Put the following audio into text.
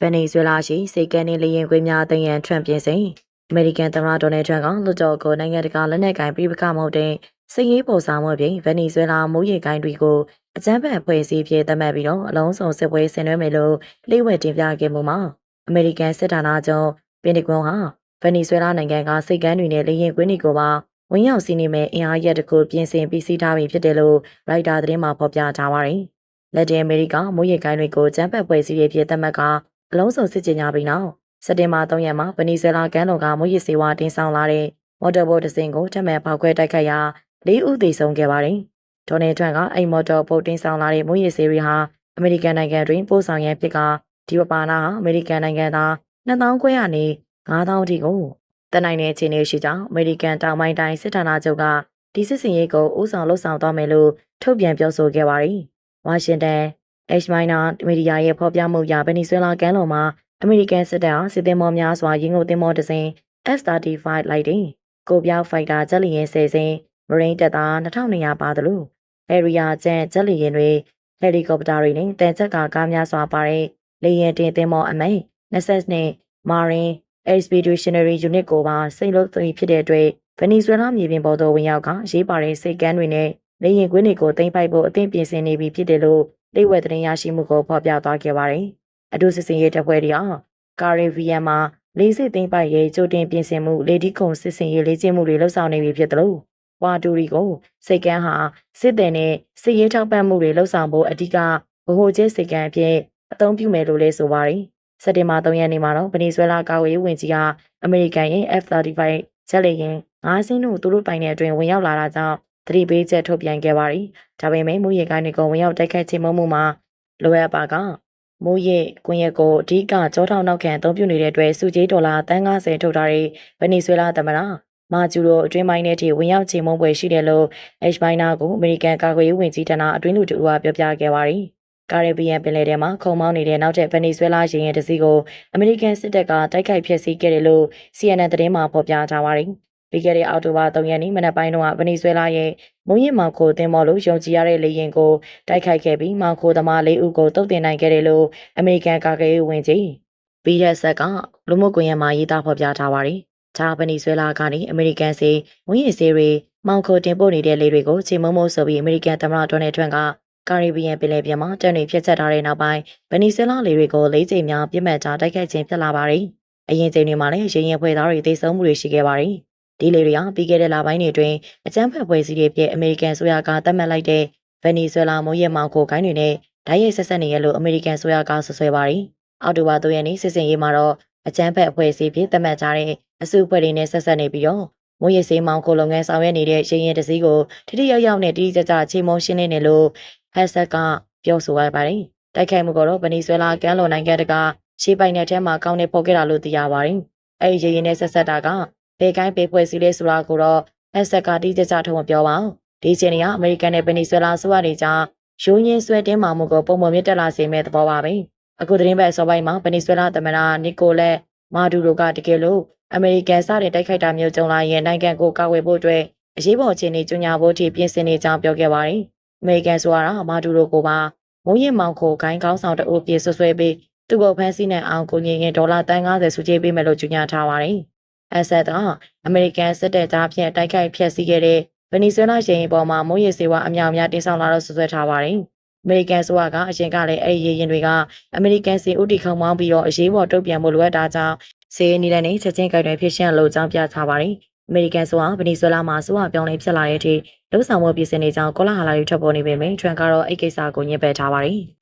ဗန်နီဇွဲလားရှိစိတ်ကန်းနေလေရင်ခွေးများအသိရန်ထရန့်ပြင်စဉ်အမေရိကန်သမ္မတဒေါ်နယ်ထရန့်ကလွှတ်တော်ကိုနိုင်ငံတကာလက်နက်ကိုင်ပြည်ပခမဟုတ်တဲ့စစ်ရေးပေါ်ဆောင်မှုပြင်ဗန်နီဇွဲလားမိုးရေကိုင်းတွေကိုအကြမ်းဖက်အဖွဲ့အစည်းဖြစ်သတ်မှတ်ပြီးတော့အလုံးစုံစစ်ပွဲဆင်နွှဲမယ်လို့လိမ့်ဝဲတင်ပြခဲ့မှုမှာအမေရိကန်စစ်ဌာနချုပ်ပင်တဂွန်ဟာဗန်နီဇွဲလားနိုင်ငံကစိတ်ကန်းတွေနဲ့လေရင်ခွေးတွေကိုပါဝင်ရောက်စီးနေမဲ့အင်အားရက်တခုပြင်ဆင်ပြီးစီးထားပြီးဖြစ်တယ်လို့ရိုက်တာသတင်းမှာဖော်ပြထားပါတယ်။လက်တင်အမေရိကမိုးရေကိုင်းတွေကိုကျန်းဖက်ပွဲစည်းရဲ့ဖြစ်သတ်မှတ်က အလုံးစုံစစ်ကြညာပြီးနောက်စက်တင်ဘာ3ရက်မှာဗနီဇွဲလားကမ်းလွန်ကမိုးရေစေဝါတင်ဆောင်လာတဲ့မော်တော်ဘိုတ်တစ်စင်းကိုထပ်မံပေါက်ခွဲတိုက်ခတ်ရာ၄ဦးသေဆုံးခဲ့ပါတယ်။ဒေါ်နယ်ထရန့်ကအဲ့မော်တော်ဘိုတ်တင်ဆောင်လာတဲ့မိုးရေစေရီဟာအမေရိကန်နိုင်ငံတွင်ပို့ဆောင်ရန်ဖြစ်ကဒီပပါနာဟာအမေရိကန်နိုင်ငံသား2000ခွဲရနေ9000အထိကိုတနိုင်တဲ့အခြေအနေရှိကြောင်းအမေရိကန်တောင်ပိုင်းတိုင်းစစ်ဌာနချုပ်ကဒီစစ်စင်ရေးကိုဦးဆောင်လှုပ်ဆောင်သွားမယ်လို့ထုတ်ပြန်ပြောဆိုခဲ့ပါတယ်။ဝါရှင်တန် H minor မီဒီယာရဲ့ဖော်ပြမှုအရဗနီဇွဲလားကမ်းလွန်မှာအမေရိကန်စစ်တပ်ဟာစစ်သည်မောများစွာရင်ငုပ်သင်္ဘောတစ်စင်း F-35 လိုက်တင်ကိုပြောက်ဖိုက်တာဂျက်လီရင်ဆယ်စင်းမရိန်းတပ်သား2200ပါတယ်လို့အရီယာကျန်ဂျက်လီရင်တွေဟယ်လီကော်ပတာတွေနဲ့တန်ချက်ကာကားများစွာပါတဲ့လေယာဉ်တင်သင်္ဘောအမိတ်20နဲ့ Marine Expeditionary Unit ကိုပါစိတ်လို့သွေးဖြစ်တဲ့အတွက်ဗနီဇွဲလားမြေပြင်ပေါ်သို့ဝင်ရောက်ကရေးပါတဲ့စိတ်ကမ်းတွေနဲ့လေရင်ကွင်းတွေကိုတင်ပိုက်ဖို့အသင့်ပြင်ဆင်နေပြီဖြစ်တယ်လို့ လိဝက်သတင်းရရှိမှုကိုဖော်ပြသွားခဲ့ပါတယ်။အထူးစစ်စင်ရေးတပ်ဖွဲ့တွေဟာကာရီဗီယန်မှာလေးစစ်သိမ်းပိုက်ရေးကြိုတင်ပြင်ဆင်မှုလေဒီခုံစစ်စင်ရေးလေ့ကျင့်မှုတွေလှုပ်ဆောင်နေပြီဖြစ်တယ်လို့ဝါတူရီကိုစိတ်ကန်းဟာစစ်တဲ့နဲ့စစ်ရေးထောက်ပံ့မှုတွေလှုပ်ဆောင်ဖို့အဓိကဗဟိုကျဲစိတ်ကန်းအဖြစ်အသုံးပြုမယ်လို့လည်းဆိုပါတယ်။စက်တင်ဘာ3ရက်နေ့မှာတော့ဗနီဇွဲလားကာဝေးဝင်ကြီးကအမေရိကန်ရဲ့ F-35 ဂျက်လေယာဉ်၅စင်းတို့သူတို့ပိုင်တဲ့အတွင်းဝင်ရောက်လာတာကြောင့် သတိပေးချက်ထုတ်ပြန်ခဲ့ပါတယ်။ဒါပေမဲ့မူရေကိုင်းတွေကိုဝင်ရောက်တိုက်ခိုက်ခြင်းမမှုမှာလိုအပ်ပါကမူရေကွန်ရက်ကိုအဓိကကြောထောက်နောက်ခံအသုံးပြုနေတဲ့အတွက်စုကြီးဒေါ်လာ350ထုတ်ထားတဲ့ဗနီဇွဲလားသမ္မတမာဂျူရိုအတွင်းပိုင်းထဲထိဝင်ရောက်ချေမှုပွဲရှိတယ်လို့ H ပိုင်းနာကိုအမေရိကန်ကာကွယ်ရေးဝန်ကြီးဌာနအတွင်းလူတူကပြောပြခဲ့ပါတယ်။ကာရဘီယန်ပင်လယ်ထဲမှာခုံမောင်းနေတဲ့နောက်ထပ်ဗနီဇွဲလားရေရင်တစ်စီးကိုအမေရိကန်စစ်တပ်ကတိုက်ခိုက်ဖျက်ဆီးခဲ့တယ်လို့ CNN သတင်းမှာဖော်ပြထားပါတယ်။ ပြီးခဲ့တဲ့အောက်တိုဘာ3ရက်နေ့မနက်ပိုင်းတုန်းကဗနီဇွဲလားရဲ့မုံရစ်မောင်ခိုတင်မော်လို့ယုံကြည်ရတဲ့လေရင်ကိုတိုက်ခိုက်ခဲ့ပြီးမောင်ခိုသမား၄ဦးကိုတုတ်တင်နိုင်ခဲ့တယ်လို့အမေရိကန်ကာကွယ်ရေးဝန်ကြီးပီရက်ဆက်ကလူမှုကွန်ရက်မှာရေးသားဖော်ပြထားပါတယ်။ဒါဗနီဇွဲလားကနေအမေရိကန်စီမုံရစ်စီတွေမောင်ခိုတင်ပို့နေတဲ့လေတွေကိုချိန်မုံမို့ဆိုပြီးအမေရိကန်သမ္မတဒေါ်နယ်ထရန့်ကကာရီဘီယန်ပင်လယ်ပြင်မှာတန်တွေဖျက်ချက်ထားတဲ့နောက်ပိုင်းဗနီဇွဲလားလေတွေကိုလေးချိန်များပြစ်မှတ်ထားတိုက်ခိုက်ခြင်းဖြစ်လာပါတယ်။အရင်ချိန်တွေမှာလည်းရေရင်ဖွဲ့သားတွေသိဆုံးမှုတွေရှိခဲ့ပါတယ်။ ဒီလေတွေဟာပြီးခဲ့တဲ့လပိုင်းတွေအတွင်းအကြမ်းဖက်ပွဲစည်းတွေဖြစ်အမေရိကန်ဆိုရကသတ်မှတ်လိုက်တဲ့ဗနီဇွဲလားမိုးရဲမောင်ခိုခိုင်းတွေနဲ့ဓာတ်ရိုက်ဆက်ဆက်နေရလို့အမေရိကန်ဆိုရကဆွဆွဲပါတယ်။အောက်တိုဘာ3ရက်နေ့စစ်စင်ရေးမှာတော့အကြမ်းဖက်အဖွဲ့အစည်းဖြစ်သတ်မှတ်ကြတဲ့အစုအဖွဲ့တွေနဲ့ဆက်ဆက်နေပြီးတော့မိုးရဲစေးမောင်ခိုလုပ်ငန်းဆောင်ရွက်နေတဲ့ရရင်တစည်းကိုထိထိရောက်ရောက်နဲ့တိတိကျကျချိန်မုံရှင်းနေတယ်လို့ဟက်ဆက်ကပြောဆိုရပါတယ်။တိုက်ခိုက်မှုကတော့ဗနီဇွဲလားကမ်းလွန်နိုင်ငံတကာရှေးပိုင်နယ်ထဲမှာကောင်းနေဖော်ခဲ့တာလို့သိရပါတယ်။အဲဒီရရင်နဲ့ဆက်ဆက်တာက ဘယ်ကိုင်းပေးဖွဲ့စည်းလဲဆိုတာကိုတော့ဟက်ဆက်ကတိကျကျထုံးမပြောပါဘူး။ဒီချိန်ကအမေရိကန်နဲ့ဗနီဇွဲလားဆိုရနေကြရိုးရင်းဆွဲတင်းမာမှုကိုပုံမှန်မြင့်တက်လာစေမဲ့သဘောပါပဲ။အခုသတင်းပတ်အစောပိုင်းမှာဗနီဇွဲလားသမ္မတနီကိုလက်မာဒူရိုကတကယ်လို့အမေရိကန်စတဲ့တိုက်ခိုက်တာမျိုးကြုံလာရင်နိုင်ငံကိုကာကွယ်ဖို့အတွက်အရေးပေါ်အခြေအနေညွှန်ကြားဖို့ထိပြင်ဆင်နေကြောင်းပြောခဲ့ပါတယ်။အမေရိကန်ဆိုတာမာဒူရိုကိုပါမုံရင်မောင်ခိုဂိုင်းကောင်းဆောင်တအုပ်ပြေဆွဆွဲပြီးသူ့ကိုဖမ်းဆီးနေအောင်ကိုငင်ရင်ဒေါ်လာ350စုချေးပေးမယ်လို့ကြေညာထားပါတယ်။ အဆက်ကအမေရိကန်စစ်တပ်ကြားဖြင့်တိုက်ခိုက်ဖျက်ဆီးခဲ့တဲ့ဗနီဇွဲလားရှင်ရင်ပေါ်မှာမုံရည်စေဝါအမြောက်အများတင်ဆောင်လာတော့ဆွဆွဲထားပါတယ်။အမေရိကန်ဆိုကအရင်ကလည်းအဲ့ဒီရေရင်တွေကအမေရိကန်စီဥတီခုံမောင်းပြီးတော့အရေးပေါ်တုံ့ပြန်မှုလိုအပ်တာကြောင့်စီးနီလန်နဲ့ချက်ချင်းကြိုက်တွေဖြစ်ရှင်းလို့ကြောင်းပြထားပါတယ်။အမေရိကန်ဆိုတာဗနီဇွဲလားမှာဆိုတာပြောင်းလဲဖြစ်လာတဲ့အထိလှုပ်ဆောင်မှုပြည်စင်နေကြောင်းကောလာဟာလာတွေထွက်ပေါ်နေပေမယ့်ထရန်ကတော့အဲ့ကိစ္စကိုညှစ်ပယ်ထားပါတယ်။